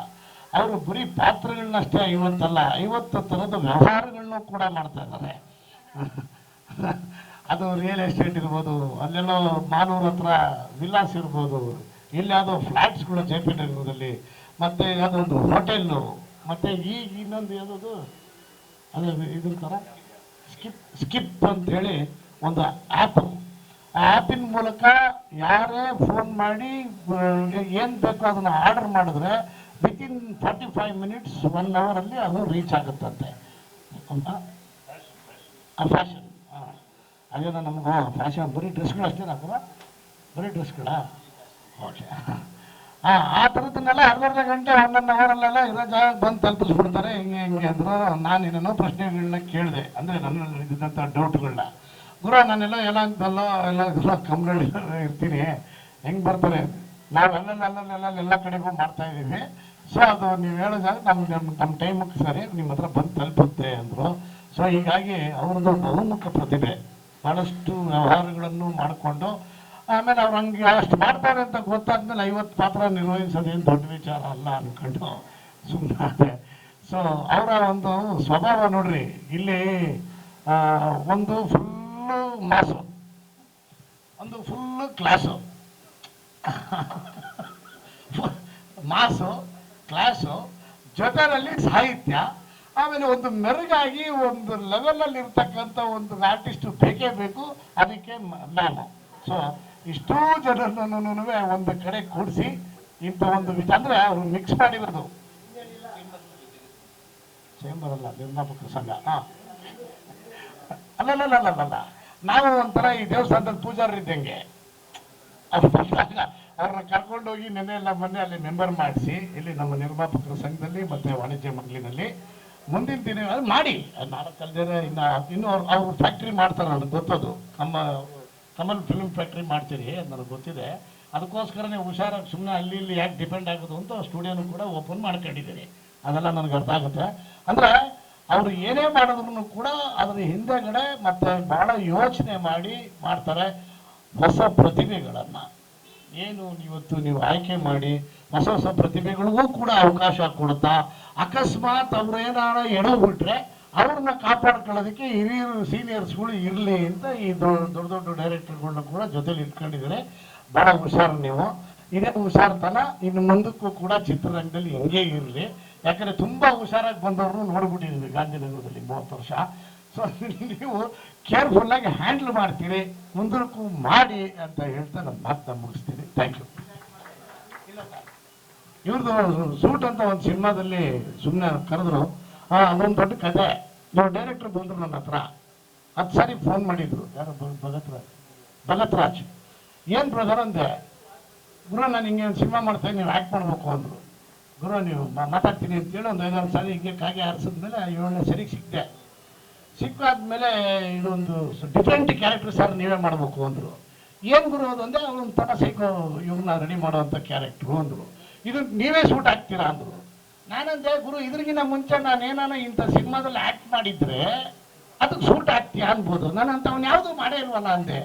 ಅವರು ಬರೀ ಪಾತ್ರಗಳನ್ನಷ್ಟೇ ಐವತ್ತಲ್ಲ, ಐವತ್ತು ಥರದ ವ್ಯವಹಾರಗಳನ್ನು ಕೂಡ ಮಾಡ್ತಾ ಇದ್ದಾರೆ. ಅದು ರಿಯಲ್ ಎಸ್ಟೇಟ್ ಇರ್ಬೋದು, ಅಲ್ಲೆಲ್ಲೋ ಮಾನೂರ ಹತ್ರ ವಿಲಾಸ್ ಇರ್ಬೋದು ಇಲ್ಲಿ ಯಾವುದೋ ಫ್ಲ್ಯಾಟ್ಸ್ಗಳು ಜೆ ನಗರದಲ್ಲಿ, ಮತ್ತು ಅದೊಂದು ಹೋಟೆಲ್ಲು ಮತ್ತು ಈಗ ಇನ್ನೊಂದು ಯಾವುದದು? ಅದೇ ಇದ್ರ ಥರ ಸ್ಕಿಪ್ ಸ್ಕಿಪ್ ಅಂತೇಳಿ ಒಂದು ಆ್ಯಪ್ ಆ ಆ್ಯಪಿನ ಮೂಲಕ ಯಾರೇ ಫೋನ್ ಮಾಡಿ ಏನು ಬೇಕೋ ಅದನ್ನು ಆರ್ಡರ್ ಮಾಡಿದ್ರೆ within forty five minutes one ಅವರಲ್ಲಿ ಅದು ರೀಚ್ ಆಗುತ್ತಂತೆ. ಫ್ಯಾಷನ್ ಅದೇನೋ ನಮ್ಗೆ ಫ್ಯಾಷನ್ ಬರೀ ಡ್ರೆಸ್ಗಳು ಅಷ್ಟೇ ಬರೀ ಡ್ರೆಸ್ಗಳಾ ಓಕೆ. ಹಾಂ ಆ ಥರದನ್ನೆಲ್ಲ ಅರ್ಧ ಗಂಟೆ ಹನ್ನೊಂದು ಅವರಲ್ಲೆಲ್ಲ ಇರೋ ಜಾಗ ಬಂದು ತಲುಪಿಸ್ಬಿಡ್ತಾರೆ. ಹಿಂಗೆ ಹಿಂಗೆ ಅಂದರು ನಾನು ಏನೇನೋ ಪ್ರಶ್ನೆಗಳನ್ನ ಕೇಳಿದೆ. ಅಂದರೆ ನನ್ನ ಇದ್ದಂಥ ಡೌಟ್ಗಳನ್ನ ಗುರು, ನಾನೆಲ್ಲ ಎಲ್ಲ ಅಂತಲ್ಲ, ಎಲ್ಲ ಎಲ್ಲ ಕಮ್ಗಳು ಇರ್ತೀನಿ. ಹೆಂಗೆ ಬರ್ತಾರೆ? ನಾವು ಅಲ್ಲಲ್ಲಿ ಎಲ್ಲ ಕಡೆಗೂ ಮಾಡ್ತಾ ಇದ್ದೀವಿ. ಸೊ ಅದು ನೀವು ಹೇಳೋ ಜಾಗ ನಮ್ಮ ನಮ್ಮ ನಮ್ಮ ಟೈಮಿಗೆ ಸರಿ ನಿಮ್ಮ ಹತ್ರ ಬಂದು ತಲುಪುತ್ತೆ ಅಂದರು. ಸೊ ಹೀಗಾಗಿ ಅವ್ರದ್ದು ಬಹುಮುಖ ಪ್ರತಿಭೆ. ಭಾಳಷ್ಟು ವ್ಯವಹಾರಗಳನ್ನು ಮಾಡಿಕೊಂಡು ಆಮೇಲೆ ಅವ್ರು ಹಂಗೆ ಅಷ್ಟು ಮಾಡ್ತಾರೆ ಅಂತ ಗೊತ್ತಾದ್ಮೇಲೆ ಐವತ್ತು ಪಾತ್ರ ನಿರ್ವಹಿಸೋದೇನು ದೊಡ್ಡ ವಿಚಾರ ಅಲ್ಲ ಅನ್ಕೊಂಡು ಸುಮ್ಮನೆ ಸೊ ಅವರ ಒಂದು ಸ್ವಭಾವ ನೋಡ್ರಿ, ಇಲ್ಲಿ ಒಂದು ಫುಲ್ಲು ಮಾಸು ಒಂದು ಫುಲ್ಲು ಕ್ಲಾಸು ಮಾಸು ಕ್ಲಾಸು ಜೊತೆಯಲ್ಲಿ ಸಾಹಿತ್ಯ, ಆಮೇಲೆ ಒಂದು ಮೆರುಗಾಗಿ ಒಂದು ಲೆವೆಲಲ್ಲಿ ಇರ್ತಕ್ಕಂಥ ಒಂದು ಆರ್ಟಿಸ್ಟ್ ಬೇಕೇ ಬೇಕು, ಅದಕ್ಕೆ ನಾನು ಸೊ ಇಷ್ಟೂ ಜನರನ್ನು ಒಂದು ಕಡೆ ಕೂಡಿಸಿ ಇಂಥ ಒಂದು ವಿಚಾರ ಅಂದರೆ ಅವರು ಮಿಕ್ಸ್ ಮಾಡಿರೋದು. ಚೇಂಬರ್ ಅಲ್ಲ ನಿರ್ಮಾಪಕರ ಸಂಘ. ಹಾಂ. ನಾವು ಒಂಥರ ಈ ದೇವಸ್ಥಾನದಲ್ಲಿ ಪೂಜಾರಿ ಇದ್ದಂಗೆ ಕರ್ಕೊಂಡು ಹೋಗಿ ಅವ್ರನ್ನ ನೆನೆ ಎಲ್ಲ ಮೊನ್ನೆ ಅಲ್ಲಿ ಮೆಂಬರ್ ಮಾಡಿಸಿ, ಇಲ್ಲಿ ನಮ್ಮ ನಿರ್ಮಾಪಕರ ಸಂಘದಲ್ಲಿ ಮತ್ತೆ ವಾಣಿಜ್ಯ ಮಂಡಳಿನಲ್ಲಿ ಮುಂದಿನ ದಿನ ಮಾಡಿ. ನಾಲ್ಕು ಜನ ಇನ್ನು ಇನ್ನೂ ಅವ್ರು ಅವ್ರು ಫ್ಯಾಕ್ಟ್ರಿ ಮಾಡ್ತಾರೆ ನನಗೆ ಗೊತ್ತದು. ನಮ್ಮ ಕಮಲ್ ಫಿಲ್ಮ್ ಫ್ಯಾಕ್ಟ್ರಿ ಮಾಡ್ತೀರಿ ನನಗೆ ಗೊತ್ತಿದೆ. ಅದಕ್ಕೋಸ್ಕರನೇ ಹುಷಾರಾಗಿ ಸುಮ್ಮನೆ ಅಲ್ಲಿ ಇಲ್ಲಿ ಯಾಕೆ ಡಿಪೆಂಡ್ ಆಗೋದು ಅಂತ ಸ್ಟುಡಿಯೋನು ಕೂಡ ಓಪನ್ ಮಾಡ್ಕೊಂಡಿದ್ದೀರಿ. ಅದೆಲ್ಲ ನನಗೆ ಅರ್ಥ ಆಗುತ್ತೆ. ಅಂದರೆ ಅವರು ಏನೇ ಮಾಡಿದ್ರು ಕೂಡ ಅದರ ಹಿಂದೆಗಡೆ ಮತ್ತೆ ಭಾಳ ಯೋಚನೆ ಮಾಡಿ ಮಾಡ್ತಾರೆ ಹೊಸ ಪ್ರತಿಭೆಗಳನ್ನು. ಏನು ಇವತ್ತು ನೀವು ಆಯ್ಕೆ ಮಾಡಿ ಹೊಸ ಹೊಸ ಪ್ರತಿಭೆಗಳಿಗೂ ಕೂಡ ಅವಕಾಶ ಕೊಡ್ತಾ ಅಕಸ್ಮಾತ್ ಅವ್ರೇನಾರ ಎಡವ್ಬಿಟ್ರೆ ಅವ್ರನ್ನ ಕಾಪಾಡ್ಕೊಳ್ಳೋದಕ್ಕೆ ಹಿರಿಯರು ಸೀನಿಯರ್ಸ್ಗಳು ಇರಲಿ ಅಂತ ಈ ದೊಡ್ಡ ದೊಡ್ಡ ದೊಡ್ಡ ಡೈರೆಕ್ಟರ್ಗಳನ್ನ ಕೂಡ ಜೊತೆಲಿ ಇಟ್ಕೊಂಡಿದ್ದಾರೆ. ಭಾಳ ಹುಷಾರು ನೀವು. ಇದೇ ಹುಷಾರ್ತನ ಇನ್ನು ಮುಂದಕ್ಕೂ ಕೂಡ ಚಿತ್ರರಂಗದಲ್ಲಿ ಹಿಂಗೆ ಇರಲಿ. ಯಾಕಂದ್ರೆ ತುಂಬಾ ಹುಷಾರಾಗಿ ಬಂದವ್ರನ್ನು ನೋಡ್ಬಿಟ್ಟಿದ್ದೀವಿ ಗಾಂಧಿನಗರದಲ್ಲಿ ಮೂವತ್ತು ವರ್ಷ. ಸೊ ನೀವು ಕೇರ್ಫುಲ್ ಆಗಿ ಹ್ಯಾಂಡಲ್ ಮಾಡ್ತೀರಿ, ಮುಂದಕ್ಕೂ ಮಾಡಿ ಅಂತ ಹೇಳ್ತಾ ನನ್ನ ಮಾತನ್ನ ಮುಗಿಸ್ತೀನಿ. ಥ್ಯಾಂಕ್ ಯು ಇವ್ರದ್ದು ಸೂಟ್ ಅಂತ ಒಂದು ಸಿನಿಮಾದಲ್ಲಿ ಸುಮ್ಮನೆ ಕರೆದ್ರು. ಆ, ಅದೊಂದು ದೊಡ್ಡ ಕತೆ. ನೀವು ಡೈರೆಕ್ಟರ್ ಬಂದರು ನನ್ನ ಹತ್ರ. ಹತ್ತು ಸಾರಿ ಫೋನ್ ಮಾಡಿದ್ರು. ಯಾರು ಭಗತ್ ರಾಜ್ ಭಗತ್ ರಾಜ್ ಏನು ಬ್ರದರ್ ಅಂದೆ? ಗುರು, ನಾನು ಹಿಂಗೆ ಒಂದು ಸಿನಿಮಾ ಮಾಡ್ತಾ ನೀವು ಆ್ಯಕ್ಟ್ ಮಾಡಬೇಕು ಅಂದರು. ಗುರು, ನೀವು ಮಾತಾಡ್ತೀನಿ ಅಂತೇಳಿ ಒಂದು ಐದಾರು ಸಾರಿ ಹಿಂಗೆ ಕಾಗೆ ಆರಿಸಿದ್ಮೇಲೆ ಏಳನೇ ಸರಿಗೆ ಸಿಕ್ತೆ ಸಿಕ್ಕಾದ್ಮೇಲೆ ಇದೊಂದು ಡಿಫ್ರೆಂಟ್ ಕ್ಯಾರೆಕ್ಟರ್ ಸರ್ ನೀವೇ ಮಾಡಬೇಕು ಅಂದರು. ಏನು ಗುರು ಅದು ಅಂದ್ರೆ ಅವ್ರು ಒಂಥರ ಸೈಕೋ ಇವ್ರನ್ನ ರೆಡಿ ಮಾಡುವಂಥ ಕ್ಯಾರೆಕ್ಟ್ರು ಅಂದರು. ಇದು ನೀವೇ ಸೂಟ್ ಆಗ್ತೀರಾ ಅಂದರು. ನಾನಂದೆ ಗುರು ಇದ್ರಿಗಿಂತ ಮುಂಚೆ ನಾನು ಏನಾನ ಇಂಥ ಸಿನಿಮಾದಲ್ಲಿ ಆ್ಯಕ್ಟ್ ಮಾಡಿದ್ರೆ ಅದಕ್ಕೆ ಸೂಟ್ ಆಗ್ತೀಯ ಅನ್ಬೋದು. ನಾನು ಅವ್ನು ಯಾವುದು ಮಾಡೇ ಇಲ್ವಲ್ಲ ಅಂದೆ.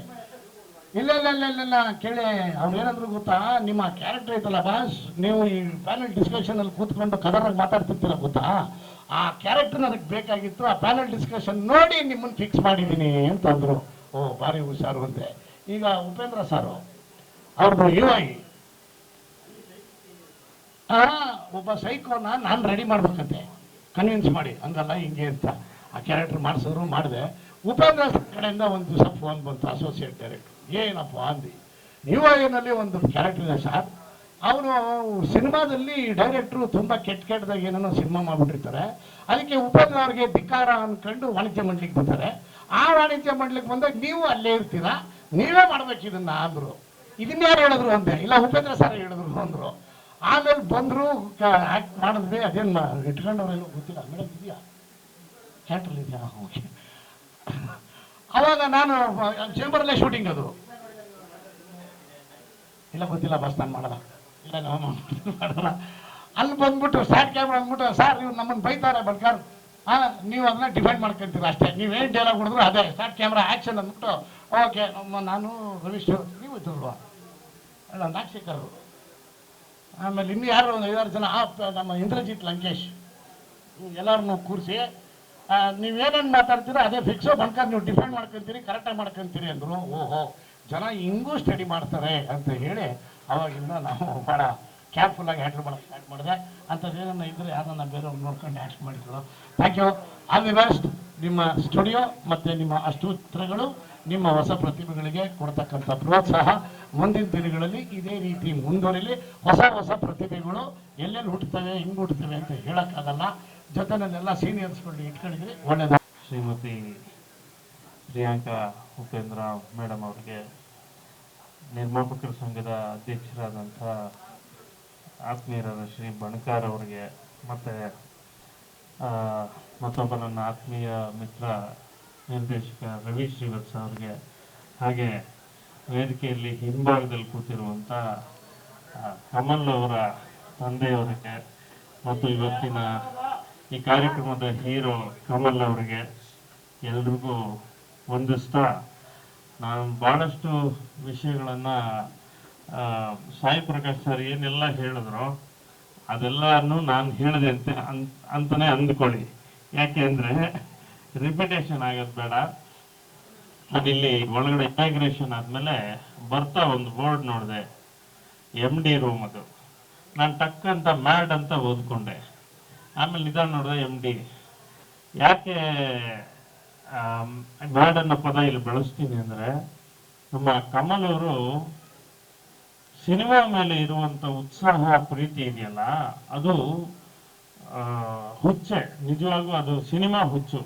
ಇಲ್ಲ ಇಲ್ಲ ಇಲ್ಲ ಇಲ್ಲ ಕೇಳಿ ಅವ್ರು ಏನಂದ್ರು ಗೊತ್ತಾ? ನಿಮ್ಮ ಕ್ಯಾರೆಕ್ಟರ್ ಐತಲ್ಲ ಬಾಸ್, ನೀವು ಈ ಪ್ಯಾನಲ್ ಡಿಸ್ಕಷನ್ ಅಲ್ಲಿ ಕೂತ್ಕೊಂಡು ಕದರಾಗಿ ಮಾತಾಡ್ತಿರ್ತೀರ ಗೊತ್ತಾ? ಆ ಕ್ಯಾರೆಕ್ಟರ್ ನನಗೆ ಬೇಕಾಗಿತ್ತು, ಆ ಪ್ಯಾನಲ್ ಡಿಸ್ಕಷನ್ ನೋಡಿ ನಿಮ್ಮನ್ನು ಫಿಕ್ಸ್ ಮಾಡಿದ್ದೀನಿ ಅಂತಂದ್ರು. ಓ, ಭಾರಿ ಹುಷಾರು ಅಂತೆ. ಈಗ ಉಪೇಂದ್ರ ಸಾರು, ಅವ್ರದ್ದು ಯು ಒಬ್ಬ ಸೈಕೋನ ನಾನು ರೆಡಿ ಮಾಡ್ಬೇಕಂತೆ. ಕನ್ವಿನ್ಸ್ ಮಾಡಿ. ಅಂದಲ್ಲ ಹಿಂಗೆ ಅಂತ ಆ ಕ್ಯಾರೆಕ್ಟರ್ ಮಾಡಿಸಿದ್ರು ಮಾಡಿದೆ. ಉಪೇಂದ್ರ ಕಡೆಯಿಂದ ಒಂದು ದಿವಸ ಫೋನ್ ಬಂತು ಅಸೋಸಿಯೇಟ್ ಡೈರೆಕ್ಟರ್ ಏನಪ್ಪ ಅಂದಿ. ನ್ಯೂ ಆಗಿನಲ್ಲಿ ಒಂದು ಕ್ಯಾರೆಕ್ಟರ್ ಇದೆ ಸರ್. ಅವನು ಸಿನಿಮಾದಲ್ಲಿ ಡೈರೆಕ್ಟ್ರು ತುಂಬ ಕೆಟ್ಟ ಕೆಟ್ಟದಾಗ ಏನೇನೋ ಸಿನಿಮಾ ಮಾಡ್ಬಿಟ್ಟಿರ್ತಾರೆ. ಅದಕ್ಕೆ ಉಪೇಂದ್ರ ಅವ್ರಿಗೆ ಧಿಕ್ಕಾರ ಅಂದ್ಕೊಂಡು ವಾಣಿಜ್ಯ ಮಂಡಳಿಗೆ ಬರ್ತಾರೆ ಆ ವಾಣಿಜ್ಯ ಮಂಡಳಿಗೆ ಬಂದಾಗ ನೀವು ಅಲ್ಲೇ ಇರ್ತೀರಾ? ನೀವೇ ಮಾಡ್ಬೇಕು ಇದನ್ನ ಅಂದ್ರು. ಇದನ್ನ ಯಾರು ಹೇಳಿದ್ರು ಅಂದೆ? ಇಲ್ಲ, ಉಪೇಂದ್ರ ಸರ್ ಹೇಳಿದ್ರು ಅಂದ್ರು. ಆಮೇಲೆ ಬಂದರು ಆ್ಯಕ್ಟ್ ಮಾಡಿದ್ವಿ, ಅದೇನು ಇಟ್ಕೊಂಡವ್ರೆಲ್ಲ ಗೊತ್ತಿಲ್ಲ. ಮೇಡಮ್ ಇದೆಯಾ? ಥಿಯೇಟ್ರಲ್ಲಿ ಇದೆಯಾ? ಓಕೆ. ಅವಾಗ ನಾನು ಚೇಂಬರಲ್ಲೇ ಶೂಟಿಂಗ್ ಅದು. ಇಲ್ಲ ಗೊತ್ತಿಲ್ಲ ಬಸ್ ನಾನು ಮಾಡಲ್ಲ. ಇಲ್ಲ ನಾನು ಮಾಡಲ್ಲ. ಅಲ್ಲಿ ಬಂದ್ಬಿಟ್ಟು ಸ್ಯಾಟ್ ಕ್ಯಾಮ್ರಾ ಅಂದ್ಬಿಟ್ಟು, ಸರ್, ಇವ್ರು ನಮ್ಮನ್ನು ಬೈತಾರೆ, ಬಡ್ಕಾರ್. ಹಾಂ ನೀವು ಅದನ್ನ ಡಿಫೈನ್ ಮಾಡ್ಕೊಂತೀರ ಅಷ್ಟೇ. ನೀವೇನು ಡೈಲಾಗ್ ಹೊಡೆದ್ರು ಅದೇ ಸ್ಯಾಟ್ ಕ್ಯಾಮ್ರಾ ಆ್ಯಕ್ಷನ್ ಅಂದ್ಬಿಟ್ಟು, ಓಕೆ ನಾನು ರವೀಶ್ ನೀವು ಇದ್ರಲ್ವಾ ಅಲ್ಲ ನಾಕ್ಷಿಕರು ಆಮೇಲೆ ಇನ್ನು ಯಾರು ಒಂದು ಐದಾರು ಜನ ನಮ್ಮ ಇಂದ್ರಜಿತ್ ಲಂಕೇಶ್, ಎಲ್ಲರನ್ನೂ ಕೂರಿಸಿ ನೀವೇನೇನು ಮಾತಾಡ್ತೀರೋ ಅದೇ ಫಿಕ್ಸೋ ಬಂದ್ಕಾರ ನೀವು ಡಿಫೆಂಡ್ ಮಾಡ್ಕೊಂತೀರಿ ಕರೆಕ್ಟಾಗಿ ಮಾಡ್ಕೊಂತೀರಿ ಅಂದರು, ಓಹೋ, ಜನ ಹಿಂಗೂ ಸ್ಟಡಿ ಮಾಡ್ತಾರೆ ಅಂತ ಹೇಳಿ ಅವಾಗಿಂದ ನಾವು ಭಾಳ ಕೇರ್ಫುಲ್ಲಾಗಿ ಹ್ಯಾಂಡಲ್ ಮಾಡೋಕ್ಕೆ ಸ್ಟಾರ್ಟ್ ಮಾಡಿದೆ. ಅಂಥದ್ದು ಏನನ್ನ ಇದ್ದರೆ ಯಾರನ್ನ ಬೇರೆಯವ್ರು ನೋಡ್ಕೊಂಡು ಆ್ಯಕ್ಟ್ ಮಾಡಿದ್ರು. Thank you all the best ನಿಮ್ಮ ಸ್ಟುಡಿಯೋ ಮತ್ತು ನಿಮ್ಮ ಅಷ್ಟೂತ್ರಗಳು, ನಿಮ್ಮ ಹೊಸ ಪ್ರತಿಭೆಗಳಿಗೆ ಕೊಡ್ತಕ್ಕಂಥ ಪ್ರೋತ್ಸಾಹ ಮುಂದಿನ ದಿನಗಳಲ್ಲಿ ಇದೇ ರೀತಿ ಮುಂದುವರಿಲಿ. ಹೊಸ ಹೊಸ ಪ್ರತಿಭೆಗಳು ಎಲ್ಲೆಲ್ಲಿ ಹುಟ್ಟುತ್ತವೆ, ಹಿಂಗೆ ಹುಟ್ಟುತ್ತವೆ ಅಂತ ಹೇಳೋಕ್ಕಾಗಲ್ಲ. ಜೊತೆನಲ್ಲೆಲ್ಲ ಸೀನಿಯರ್ಸ್ಗಳು ಇಟ್ಕೊಂಡಿದ್ರೆ ಒಳ್ಳೆಯದು ಶ್ರೀಮತಿ ಪ್ರಿಯಾಂಕಾ ಉಪೇಂದ್ರ ಮೇಡಮ್ ಅವರಿಗೆ ನಿರ್ಮಾಪಕರ ಸಂಘದ ಅಧ್ಯಕ್ಷರಾದಂಥ ಆತ್ಮೀಯರಾದ ಶ್ರೀ ಬಣಕಾರ್ ಅವರಿಗೆ ಮತ್ತು ಮತ್ತೊಬ್ಬ ನನ್ನ ಆತ್ಮೀಯ ಮಿತ್ರ ನಿರ್ದೇಶಕ ರವಿ ಶ್ರೀವತ್ಸ ಅವ್ರಿಗೆ. ಹಾಗೆ ವೇದಿಕೆಯಲ್ಲಿ ಹಿಂಭಾಗದಲ್ಲಿ ಕೂತಿರುವಂಥ ಕಮಲ್ ಅವರ ತಂದೆಯವರಿಗೆ ಮತ್ತು ಇವತ್ತಿನ ಈ ಕಾರ್ಯಕ್ರಮದ ಹೀರೋ ಕಮಲ್ ಅವರಿಗೆ ಎಲ್ರಿಗೂ ವಂದಿಸ್ತಾ ನಾನು ಭಾಳಷ್ಟು ವಿಷಯಗಳನ್ನು ಸಾಯಿ ಪ್ರಕಾಶ್ ಸರ್ ಏನೆಲ್ಲ ಹೇಳಿದ್ರು ಅದೆಲ್ಲನೂ ನಾನು ಹೇಳಿದೆ ಅಂತ ಅಂತಾನೆ ಅಂದ್ಕೊಳ್ಳಿ. ಯಾಕೆ ಅಂದ್ರೆ ರಿಪಿಟೇಷನ್ ಆಗೋದು ಬೇಡ. ನಾನಿಲ್ಲಿ ಒಳಗಡೆ ಇನಾಗ್ರೇಷನ್ ಆದಮೇಲೆ ಬರ್ತಾ ಒಂದು ಬೋರ್ಡ್ ನೋಡಿದೆ. ಎಂ ಡಿ ರೂಮ್ ಅದು. ನಾನು ಟಕ್ ಅಂತ, ಮ್ಯಾಡ್ ಅಂತ ಓದ್ಕೊಂಡೆ. ಆಮೇಲೆ ನಿಧಾನ ನೋಡಿದೆ ಎಂ ಡಿ ಯಾಕೆ ಮ್ಯಾಡ್ ಅನ್ನೋ ಪದ ಇಲ್ಲಿ ಬಳಸ್ತೀನಿ ಅಂದ್ರೆ ನಮ್ಮ ಕಮಲ್ ಅವರು ಸಿನಿಮಾ ಮೇಲೆ ಇರುವಂತ ಉತ್ಸಾಹ ಪ್ರೀತಿ ಇದೆಯಲ್ಲ ಅದು ಹುಚ್ಚೆ. ನಿಜವಾಗೂ ಅದು ಸಿನಿಮಾ ಹುಚ್ಚು.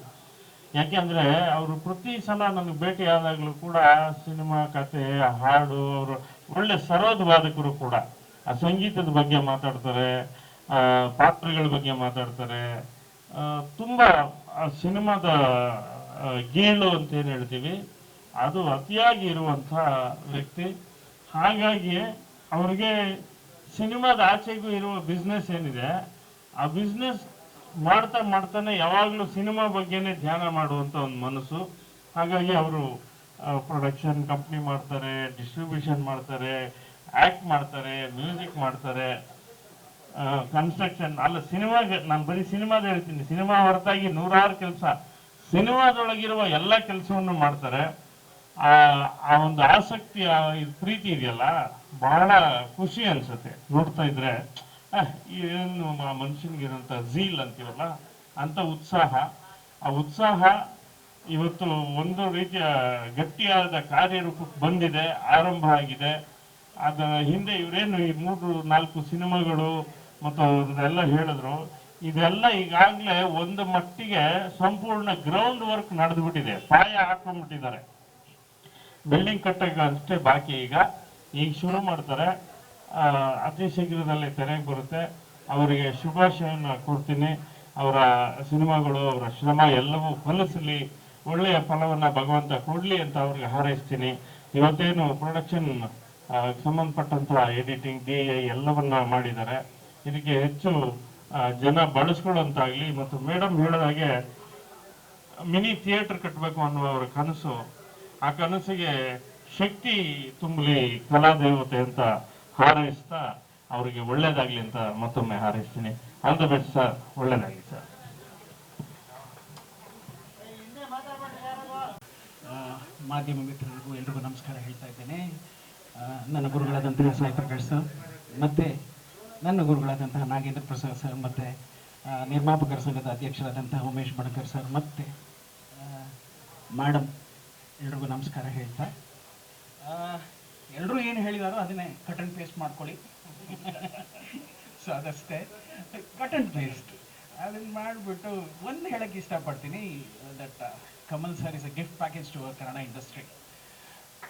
ಯಾಕೆಂದ್ರೆ ಅವರು ಪ್ರತಿ ಸಲ ನನಗೆ ಭೇಟಿ ಆದಾಗಲೂ ಕೂಡ ಸಿನಿಮಾ ಕತೆ ಹಾಡು ಅವರು ಒಳ್ಳೆ ಸರೋದ್ ವಾದಕರು ಕೂಡ. ಆ ಸಂಗೀತದ ಬಗ್ಗೆ ಮಾತಾಡ್ತಾರೆ ಆ, ಪಾತ್ರಗಳ ಬಗ್ಗೆ ಮಾತಾಡ್ತಾರೆ. ತುಂಬಾ ಆ ಸಿನಿಮಾದ ಗೀಳು ಅಂತ ಏನು ಹೇಳ್ತೀವಿ ಅದು ಅತಿಯಾಗಿ ಇರುವಂಥ ವ್ಯಕ್ತಿ. ಹಾಗಾಗಿ ಅವ್ರಿಗೆ ಸಿನಿಮಾದ ಆಚೆಗೂ ಇರುವ ಬಿಸ್ನೆಸ್ ಏನಿದೆ, ಆ ಬಿಸ್ನೆಸ್ ಮಾಡ್ತಾ ಮಾಡ್ತಾನೆ ಯಾವಾಗಲೂ ಸಿನಿಮಾ ಬಗ್ಗೆನೇ ಧ್ಯಾನ ಮಾಡುವಂತ ಒಂದು ಮನಸ್ಸು. ಹಾಗಾಗಿ ಅವರು ಪ್ರೊಡಕ್ಷನ್ ಕಂಪ್ನಿ ಮಾಡ್ತಾರೆ ಡಿಸ್ಟ್ರಿಬ್ಯೂಷನ್ ಮಾಡ್ತಾರೆ ಆಕ್ಟ್ ಮಾಡ್ತಾರೆ ಮ್ಯೂಸಿಕ್ ಮಾಡ್ತಾರೆ ಕನ್ಸ್ಟ್ರಕ್ಷನ್ ಅಲ್ಲ, ಸಿನಿಮಾಗೆ, ನಾನು ಬರೀ ಸಿನಿಮಾದ ಹೇಳ್ತೀನಿ, ಸಿನಿಮಾ ಹೊರತಾಗಿ ನೂರಾರು ಕೆಲಸ, ಸಿನಿಮಾದೊಳಗಿರುವ ಎಲ್ಲ ಕೆಲಸವನ್ನು ಮಾಡ್ತಾರೆ. ಆ ಒಂದು ಆಸಕ್ತಿ ಪ್ರೀತಿ ಇದೆಯಲ್ಲ ಬಹಳ ಖುಷಿ ಅನ್ಸುತ್ತೆ. ನೋಡ್ತಾ ಇದ್ರೆ ಏನು ಆ ಮನುಷ್ಯನಿಗಿರೋಂಥ ಝೀಲ್ ಅಂತೀವಲ್ಲ, ಅಂತ ಉತ್ಸಾಹ. ಆ ಉತ್ಸಾಹ ಇವತ್ತು ಒಂದು ರೀತಿಯ ಗಟ್ಟಿಯಾದ ಕಾರ್ಯರೂಪಕ್ಕೆ ಬಂದಿದೆ, ಆರಂಭ ಆಗಿದೆ. ಅದರ ಹಿಂದೆ ಇವರೇನು ಈ ಮೂರು, ನಾಲ್ಕು ಸಿನಿಮಾಗಳು ಮತ್ತು ಅದೆಲ್ಲ ಹೇಳಿದ್ರು. ಇದೆಲ್ಲ ಈಗಾಗಲೇ ಒಂದು ಮಟ್ಟಿಗೆ ಸಂಪೂರ್ಣ ಗ್ರೌಂಡ್ ವರ್ಕ್ ನಡೆದ್ಬಿಟ್ಟಿದೆ. ಪಾಯ ಹಾಕೊಂಡ್ಬಿಟ್ಟಿದ್ದಾರೆ ಬಿಲ್ಡಿಂಗ್ ಕಟ್ಟಕ್ಕೆ ಅಷ್ಟೇ ಬಾಕಿ ಈಗ. ಈಗ ಶುರು ಮಾಡ್ತಾರೆ. ಅತಿ ಶೀಘ್ರದಲ್ಲಿ ತೆರೆಗೆ ಬರುತ್ತೆ. ಅವರಿಗೆ ಶುಭಾಶಯವನ್ನು ಕೊಡ್ತೀನಿ. ಅವರ ಸಿನಿಮಾಗಳು, ಅವರ ಶ್ರಮ ಎಲ್ಲವೂ ಫಲಿಸಲಿ ಒಳ್ಳೆಯ ಫಲವನ್ನು ಭಗವಂತ ಕೊಡಲಿ ಅಂತ ಅವ್ರಿಗೆ ಹಾರೈಸ್ತೀನಿ. ಇವತ್ತೇನು ಪ್ರೊಡಕ್ಷನ್ ಸಂಬಂಧಪಟ್ಟಂಥ ಎಡಿಟಿಂಗ್ ಡಿ ಐ ಎಲ್ಲವನ್ನ ಮಾಡಿದ್ದಾರೆ. ಇದಕ್ಕೆ ಹೆಚ್ಚು ಜನ ಬಳಸ್ಕೊಳ್ಳೋಂತಾಗ್ಲಿ ಮತ್ತು ಮೇಡಮ್ ಹೇಳಿದಾಗೆ ಮಿನಿ ಥಿಯೇಟರ್ ಕಟ್ಟಬೇಕು ಅನ್ನುವ ಅವರ ಕನಸು. ಆ ಕನಸಿಗೆ ಶಕ್ತಿ ತುಂಬಲಿ ಕಲಾದೇವತೆ ಅಂತ ಹಾರೈಸ್ತಾ ಅವರಿಗೆ ಒಳ್ಳೇದಾಗ್ಲಿ ಅಂತ ಮತ್ತೊಮ್ಮೆ ಹಾರೈಸ್ತೀನಿ. ಆಲ್ ದ ಬೆಸ್ಟ್ ಸರ್ ಒಳ್ಳೇದಾಗ್ಲಿ ಸರ್ ಮಾಧ್ಯಮ ಮಿತ್ರರಿಗೂ ಎಲ್ರಿಗೂ ನಮಸ್ಕಾರ ಹೇಳ್ತಾ ಇದ್ದೇನೆ. ನನ್ನ ಗುರುಗಳಾದಂತಹ ಸಾಯಿ ಪ್ರಕಾಶ್ ಸರ್, ಮತ್ತು ನನ್ನ ಗುರುಗಳಾದಂತಹ ನಾಗೇಂದ್ರ ಪ್ರಸಾದ್ ಸರ್, ಮತ್ತು ನಿರ್ಮಾಪಕರ ಸಂಘದ ಅಧ್ಯಕ್ಷರಾದಂತಹ ಉಮೇಶ್ ಬಣಕರ್ ಸರ್, ಮತ್ತು ಮೇಡಮ್ ಎಲ್ರಿಗೂ ನಮಸ್ಕಾರ ಹೇಳ್ತಾ ಎಲ್ಲರೂ ಏನು ಹೇಳಿದಾರೋ ಅದನ್ನೇ ಕಟ್ ಆ್ಯಂಡ್ ಪೇಸ್ಟ್ ಮಾಡ್ಕೊಳ್ಳಿ. ಸೊ ಅದಷ್ಟೇ. ಕಟ್ ಆ್ಯಂಡ್ ಪೇಸ್ಟ್ ಅದನ್ನು ಮಾಡಿಬಿಟ್ಟು ಒಂದು ಹೇಳೋಕ್ಕೆ ಇಷ್ಟಪಡ್ತೀನಿ that Kamal sir is a gift package to Kannada industry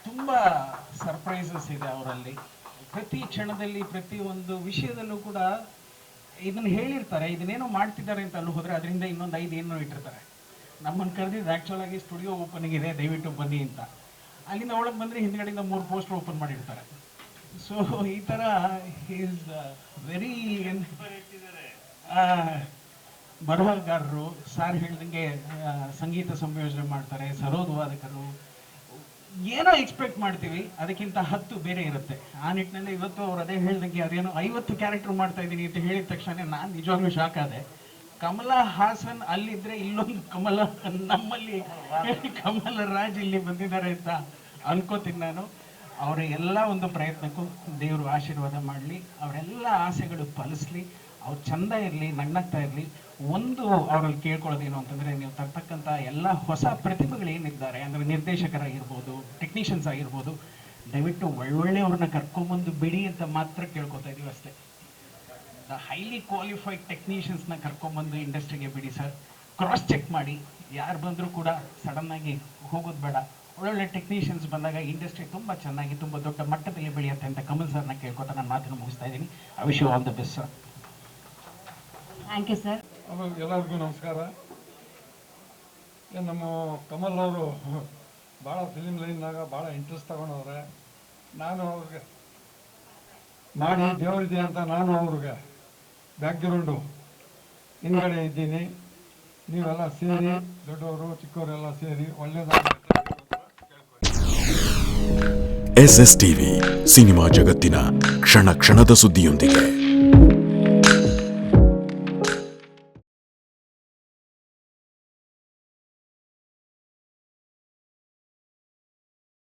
ತುಂಬ ಸರ್ಪ್ರೈಸಸ್ ಇದೆ ಅವರಲ್ಲಿ. ಪ್ರತಿ ಕ್ಷಣದಲ್ಲಿ, ಪ್ರತಿ ಒಂದು ವಿಷಯದಲ್ಲೂ ಕೂಡ ಇದನ್ನ ಹೇಳಿರ್ತಾರೆ, ಇದನ್ನೇನೋ ಮಾಡ್ತಿದ್ದಾರೆ ಅಂತ ಅಲ್ಲಿ ಹೋದರೆ ಅದರಿಂದ ಇನ್ನೊಂದು ಐದು ಏನೋ ಇಟ್ಟಿರ್ತಾರೆ. ನಮ್ಮನ್ನು ಕರೆದಿದ್ದು ಆ್ಯಕ್ಚುಲಾಗಿ ಸ್ಟುಡಿಯೋ ಓಪನಿಂಗ್ ಇದೆ, ದಯವಿಟ್ಟು ಬನ್ನಿ ಅಂತ. ಅಲ್ಲಿಂದ ಒಳಗೆ ಬಂದರೆ ಹಿಂದ್ಗಡೆಯಿಂದ ಮೂರು ಪೋಸ್ಟರ್ ಓಪನ್ ಮಾಡಿರ್ತಾರೆ. ಸೊ ಈ ಥರ ಈಸ್ ವೆರಿ ಬರಹಗಾರರು ಸಾರ್ ಹೇಳ್ದಂಗೆ ಸಂಗೀತ ಸಂಯೋಜನೆ ಮಾಡ್ತಾರೆ ಸರೋದ್ ವಾದಕರು ಏನೋ ಎಕ್ಸ್ಪೆಕ್ಟ್ ಮಾಡ್ತೀವಿ, ಅದಕ್ಕಿಂತ ಹತ್ತು ಬೇರೆ ಇರುತ್ತೆ. ಆ ನಿಟ್ಟಿನಲ್ಲಿ ಇವತ್ತು ಅವ್ರು ಅದೇ ಹೇಳ್ದಂಗೆ, ಅದೇನೋ ಐವತ್ತು ಕ್ಯಾರೆಕ್ಟರ್ ಮಾಡ್ತಾ ಇದ್ದೀನಿ ಅಂತ ಹೇಳಿದ ತಕ್ಷಣ ನಾನು ನಿಜವಾಗ್ಲೂ ಶಾಕ್ ಆದೆ. ಕಮಲ ಹಾಸನ್ ಅಲ್ಲಿದ್ರೆ ಇಲ್ಲೊಂದು ಕಮಲ, ನಮ್ಮಲ್ಲಿ ಕಮಲ ರಾಜ್ ಇಲ್ಲಿ ಬಂದಿದ್ದಾರೆ ಅಂತ ಅನ್ಕೋತೀನಿ ನಾನು. ಅವರ ಎಲ್ಲ ಒಂದು ಪ್ರಯತ್ನಕ್ಕೂ ದೇವರು ಆಶೀರ್ವಾದ ಮಾಡಲಿ, ಅವರೆಲ್ಲ ಆಸೆಗಳು ಫಲಿಸ್ಲಿ, ಅವ್ರು ಚಂದ ಇರಲಿ, ನಗ್ನಗ್ತಾ ಇರಲಿ. ಒಂದು ಅವರಲ್ಲಿ ಕೇಳ್ಕೊಳ್ಳೋದೇನು ಅಂತಂದ್ರೆ, ನೀವು ತರ್ತಕ್ಕಂಥ ಎಲ್ಲ ಹೊಸ ಪ್ರತಿಭೆಗಳು ಏನಿದ್ದಾರೆ, ಅಂದರೆ ನಿರ್ದೇಶಕರಾಗಿರ್ಬೋದು ಟೆಕ್ನಿಷಿಯನ್ಸ್ ಆಗಿರ್ಬೋದು, ದಯವಿಟ್ಟು ಒಳ್ಳೊಳ್ಳೆಯವ್ರನ್ನ ಕರ್ಕೊಂಬಂದು ಬಿಡಿ ಅಂತ ಮಾತ್ರ ಕೇಳ್ಕೊತಾ ಇದೀವಿ ಅಷ್ಟೇ. ದ ಹೈಲಿ ಕ್ವಾಲಿಫೈಡ್ ಟೆಕ್ನಿಷಿಯನ್ಸ್ನ ಕರ್ಕೊಂಡ್ಬಂದು ಇಂಡಸ್ಟ್ರಿಗೆ ಬಿಡಿ ಸರ್ ಕ್ರಾಸ್ ಚೆಕ್ ಮಾಡಿ. ಯಾರು ಬಂದರೂ ಕೂಡ ಸಡನ್ನಾಗಿ ಹೋಗೋದು ಬೇಡ. ಒಳ್ಳೊಳ್ಳೆ ಟೆಕ್ನಿಷಿಯನ್ಸ್ ಬಂದಾಗ ಇಂಡಸ್ಟ್ರಿ ತುಂಬ ಚೆನ್ನಾಗಿ ತುಂಬ ದೊಡ್ಡ ಮಟ್ಟದಲ್ಲಿ ಬೆಳೆಯುತ್ತೆ ಅಂತ ಕಮಲ್ ಸರ್ನ ಕೇಳ್ಕೊತಾ ನಾನು ಮಾತನ್ನು ಮುಗಿಸ್ತಾ ಇದ್ದೀನಿ. I wish you all the best sir thank you sir ಎಲ್ಲರಿಗೂ ನಮಸ್ಕಾರ. ನಮ್ಮ ಕಮಲ್ ಅವರು ಭಾಳ ಫಿಲಿಮ್ ಲೈನ್ನಾಗ ಭಾಳ ಇಂಟ್ರೆಸ್ಟ್ ತಗೊಂಡವ್ರೆ. ನಾನು ಅವ್ರಿಗೆ ಮಾಡಿ ದೇವರಿದೆ ಅಂತ ನಾನು ಅವ್ರಿಗೆ ಬ್ಯಾಕ್ಗ್ರೌಂಡು. ಹಿಂದ್ಗಡೆ ಇದ್ದೀನಿ. ನೀವೆಲ್ಲ ಸೇರಿ, ದೊಡ್ಡವರು, ಚಿಕ್ಕವರೆಲ್ಲ ಸೇರಿ ಒಳ್ಳೆಯದಾಗಿ ಎಸ್ ಎಸ್ ಟಿವಿ ಸಿನಿಮಾ ಜಗತ್ತಿನ ಕ್ಷಣ ಕ್ಷಣದ ಸುದ್ದಿಯೊಂದಿಗೆ.